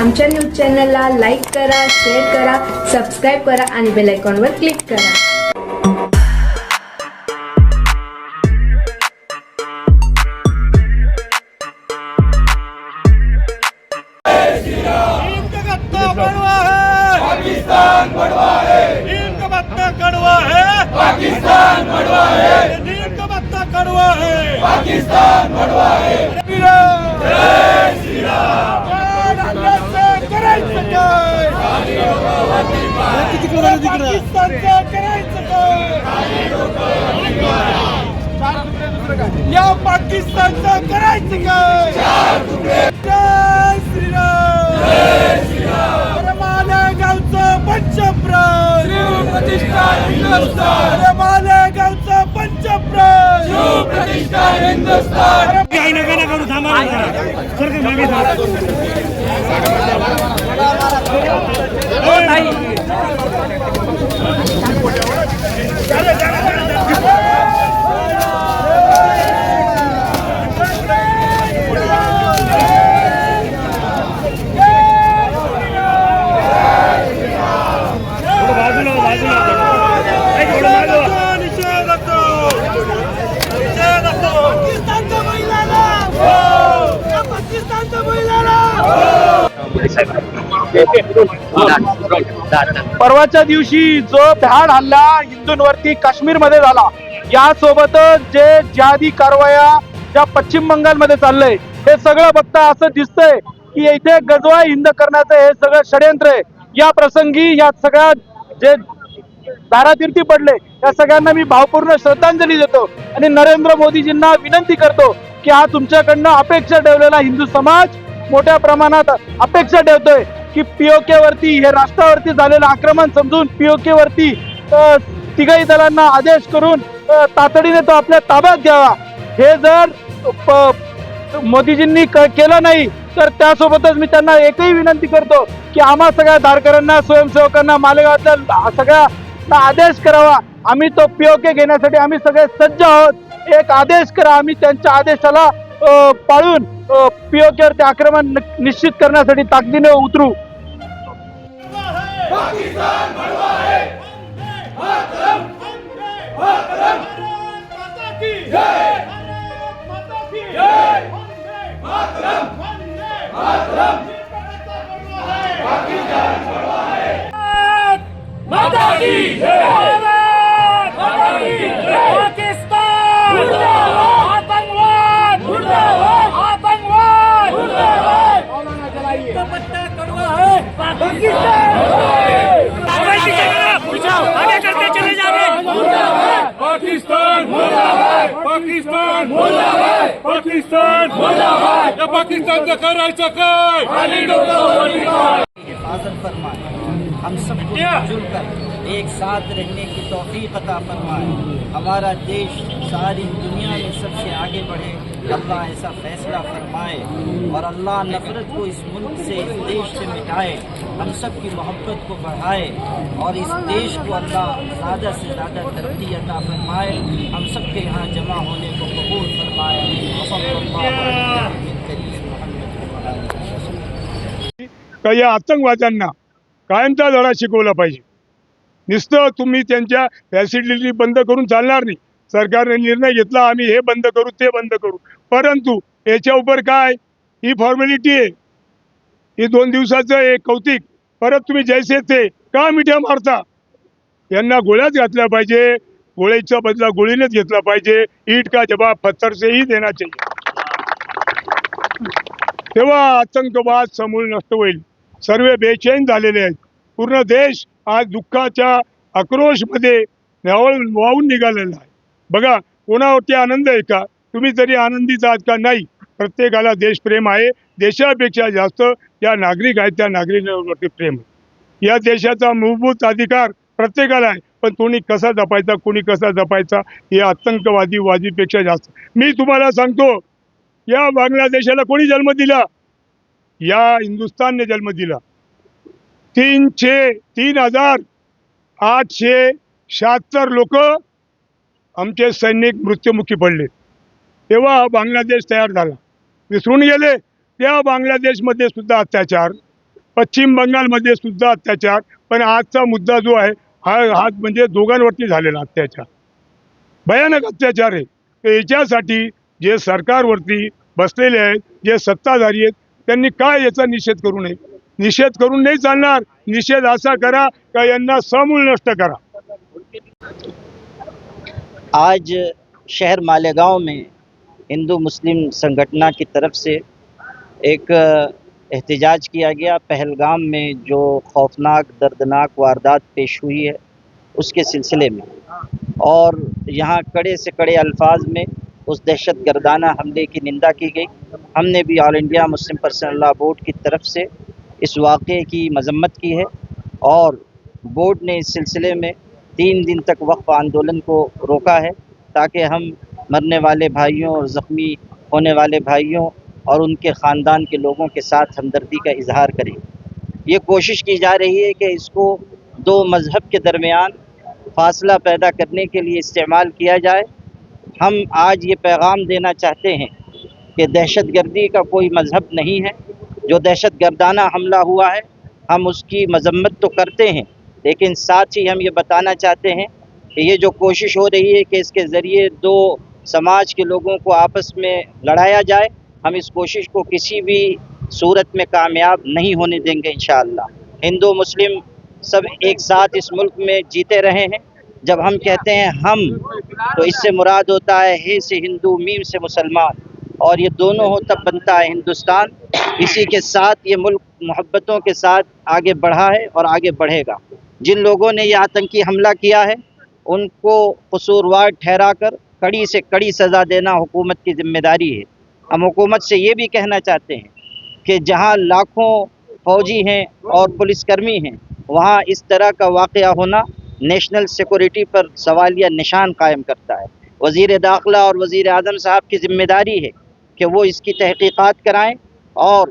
आमच्या न्यूज चॅनलला लाईक करा शेअर करा सबस्क्राईब करा आणि बेल आयकॉनवर क्लिक करा پاکستان ہے करायचं या पाकिस्तानचा करायचं काय? जय श्रीराम. गावचं पंचप्राण प्रतिष्ठा गावचं पंचप्राण प्रतिष्ठा हिंदुस्थान. काही नका ना करू थांबा. हो, सर परवाच्या दिवशी जो भ्याड हल्ला हिंदूंवरती काश्मीरमध्ये झाला यासोबतच जे ज्यादी कारवाया ज्या पश्चिम बंगालमध्ये चाललंय हे सगळं बघता असं दिसतंय की इथे गजवा हिंद करण्याचं हे सगळं षडयंत्र आहे. या प्रसंगी या सगळ्या जे दारातीर्थी पडले या सगळ्यांना मी भावपूर्ण श्रद्धांजली देतो आणि नरेंद्र मोदीजींना विनंती करतो की हा तुमच्याकडनं अपेक्षा ठेवलेला हिंदू समाज मोठ्या प्रमाणात अपेक्षा ठेवतोय. की पीओके वरती हे राष्ट्रावरती झालेलं आक्रमण समजून पीओके वरती तिघही दलांना आदेश करून तातडीने तो आपल्या ताब्यात घ्यावा. हे जर प- मोदीजींनी क- केलं नाही तर त्यासोबतच मी त्यांना एकही विनंती करतो की आम्हा सगळ्या धारकऱ्यांना स्वयंसेवकांना मालेगावातल्या सगळ्या आदेश करावा. आम्ही तो पीओके घेण्यासाठी आम्ही सगळे सज्ज आहोत. एक आदेश करा आम्ही त्यांच्या आदेशाला पाळून पीओकेवर ते आक्रमण निश्चित करण्यासाठी ताकदीने उतरू. माता की पाकिस्तान पाकिस्तान पाकिस्तान या पाकिस्तानचं करायचं काय? ہم سب کو جل کر ایک ساتھ رہنے کی توفیق عطا فرمائے۔ ہمارا دیش ساری دنیا میں سب سے آگے بڑھے۔ اللہ ایسا فیصلہ فرمائے اور اللہ نفرت کو اس ملک سے اس دیش سے مٹائے۔ ہم سب کی محبت کو بڑھائے اور اس دیش کو اللہ زیادہ سے زیادہ ترقی عطا فرمائے۔ ہم سب کے یہاں جمع ہونے کو قبول فرمائے۔ محمد یہ या आतंकवाद्यांना कायमचा धडा शिकवला पाहिजे. नुसतं तुम्ही त्यांच्या फॅसिलिटी बंद करून चालणार नाही. सरकारने निर्णय घेतला आम्ही हे बंद करू ते बंद करू. परंतु याच्या उपर काय? ही फॉर्मॅलिटी आहे. ही दोन दिवसाचं एक कौतिक. परत तुम्ही जैसे ते का मिठ्या मारता? यांना गोळ्याच घातल्या पाहिजे. गोळ्याच्या बदला गोळीनेच घेतला पाहिजे. ईट का जबाब? पत्थर से ही तेव्हा आतंकवाद समूळ नष्ट होईल. सर्व बेचैन झालेले आहेत. पूर्ण देश आज दुःखाच्या आक्रोशमध्ये न्यावळ वाहून निघालेला आहे. बघा कोणावरती आनंद आहे का? तुम्ही जरी आनंदीच आहात का नाही प्रत्येकाला देशप्रेम आहे. देशापेक्षा जास्त या नागरिक आहेत त्या नागरिकांवरती प्रेम आहे. या देशाचा मूलभूत अधिकार प्रत्येकाला आहे. पण कोणी कसा जपायचा कोणी कसा जपायचा हे आतंकवादी वादीपेक्षा जास्त. मी तुम्हाला सांगतो या बांगलादेशाला कोणी जन्म दिला? या हिंदुस्थानने जन्म दिला. तीनशे तीन हजार आठशे शहात्तर लोक आमचे सैनिक मृत्युमुखी पडले. तेव्हा बांगलादेश तयार झाला. विसरून गेले. त्या बांगलादेशमध्ये सुद्धा अत्याचार. पश्चिम बंगालमध्ये सुद्धा अत्याचार. पण आजचा मुद्दा जो आहे हा हा म्हणजे दोघांवरती झालेला अत्याचार. भयानक अत्याचार आहे. तर याच्यासाठी जे सरकारवरती बसलेले आहेत जे सत्ताधारी आहेत त्यांनी काय याचा निषेध करू नये? निषेध करून नाही चालणार. निषेध असा करा का यांना समूळ नष्ट करा. आज शहर मालेगाव मे हिंदू मुस्लिम संघटना की तरफ से एक احتجاج کیا گیا پہلگام میں جو خوفناک دردناک واردات پیش ہوئی ہے اس کے سلسلے میں اور یہاں کڑے سے کڑے الفاظ میں اس دہشت گردانہ حملے کی نندہ کی گئی ہم نے بھی All India Muslim Personal Law Board کی طرف سے اس واقعے کی مذمت کی ہے اور بورڈ نے اس سلسلے میں تین دن تک وقف آندولن کو روکا ہے تاکہ ہم مرنے والے بھائیوں اور زخمی ہونے والے بھائیوں اور ان کے خاندان کے لوگوں کے ساتھ ہمدردی کا اظہار کریں۔ یہ کوشش کی جا رہی ہے کہ اس کو دو مذہب کے درمیان فاصلہ پیدا کرنے کے لیے استعمال کیا جائے۔ ہم آج یہ پیغام دینا چاہتے ہیں کہ دہشت گردی کا کوئی مذہب نہیں ہے۔ جو دہشت گردانہ حملہ ہوا ہے، ہم اس کی مذمت تو کرتے ہیں، لیکن ساتھ ہی ہم یہ بتانا چاہتے ہیں کہ یہ جو کوشش ہو رہی ہے کہ اس کے ذریعے دو سماج کے لوگوں کو آپس میں لڑایا جائے، ہم اس کوشش کو کسی بھی صورت میں کامیاب نہیں ہونے دیں گے انشاءاللہ۔ ہندو، مسلم سب ایک ساتھ اس ملک میں جیتے رہے ہیں۔ جب ہم کہتے ہیں ہم، تو اس سے مراد ہوتا ہے ہے سے ہندو، میم سے مسلمان۔ اور یہ دونوں ہو تب بنتا ہے ہندوستان۔ اسی کے ساتھ یہ ملک محبتوں کے ساتھ آگے بڑھا ہے اور آگے بڑھے گا۔ جن لوگوں نے یہ آتنکی حملہ کیا ہے، ان کو قصوروار ٹھہرا کر کڑی سے کڑی سزا دینا حکومت کی ذمہ داری ہے۔ ہم حکومت سے یہ بھی کہنا چاہتے ہیں کہ جہاں لاکھوں فوجی ہیں اور پولیس کرمی ہیں، وہاں اس طرح کا واقعہ ہونا نیشنل سیکورٹی پر سوالیہ نشان قائم کرتا ہے۔ وزیر داخلہ اور وزیر اعظم صاحب کی ذمہ داری ہے کہ وہ اس کی تحقیقات کرائیں اور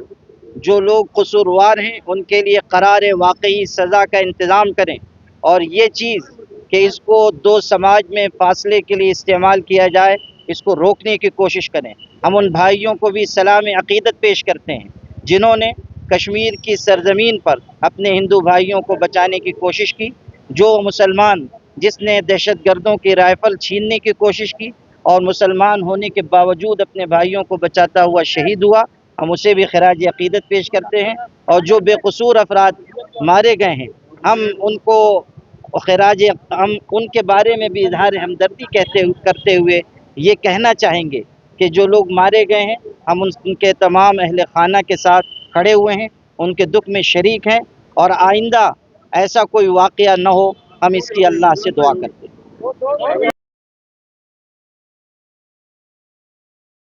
جو لوگ قصوروار ہیں ان کے لیے قرار واقعی سزا کا انتظام کریں۔ اور یہ چیز کہ اس کو دو سماج میں فاصلے کے لیے استعمال کیا جائے، اس کو روکنے کی کوشش کریں۔ ہم ان بھائیوں کو بھی سلام عقیدت پیش کرتے ہیں، جنہوں نے کشمیر کی سرزمین پر اپنے ہندو بھائیوں کو بچانے کی کوشش کی، جو مسلمان جس نے دہشت گردوں کی رائفل چھیننے کی کوشش کی اور مسلمان ہونے کے باوجود اپنے بھائیوں کو بچاتا ہوا شہید ہوا۔ ہم اسے بھی خراج عقیدت پیش کرتے ہیں اور جو بے قصور افراد مارے گئے ہیں، ہم ان کو خراج ہم ان کے بارے میں بھی اظہار ہمدردی کہتے کرتے ہوئے یہ کہنا چاہیں گے کہ جو لوگ مارے گئے ہیں، ہم ان کے تمام اہل خانہ کے ساتھ کھڑے ہوئے ہیں، ان کے دکھ میں شریک ہیں اور آئندہ ایسا کوئی واقعہ نہ ہو، ہم اس کی اللہ سے دعا کرتے ہیں۔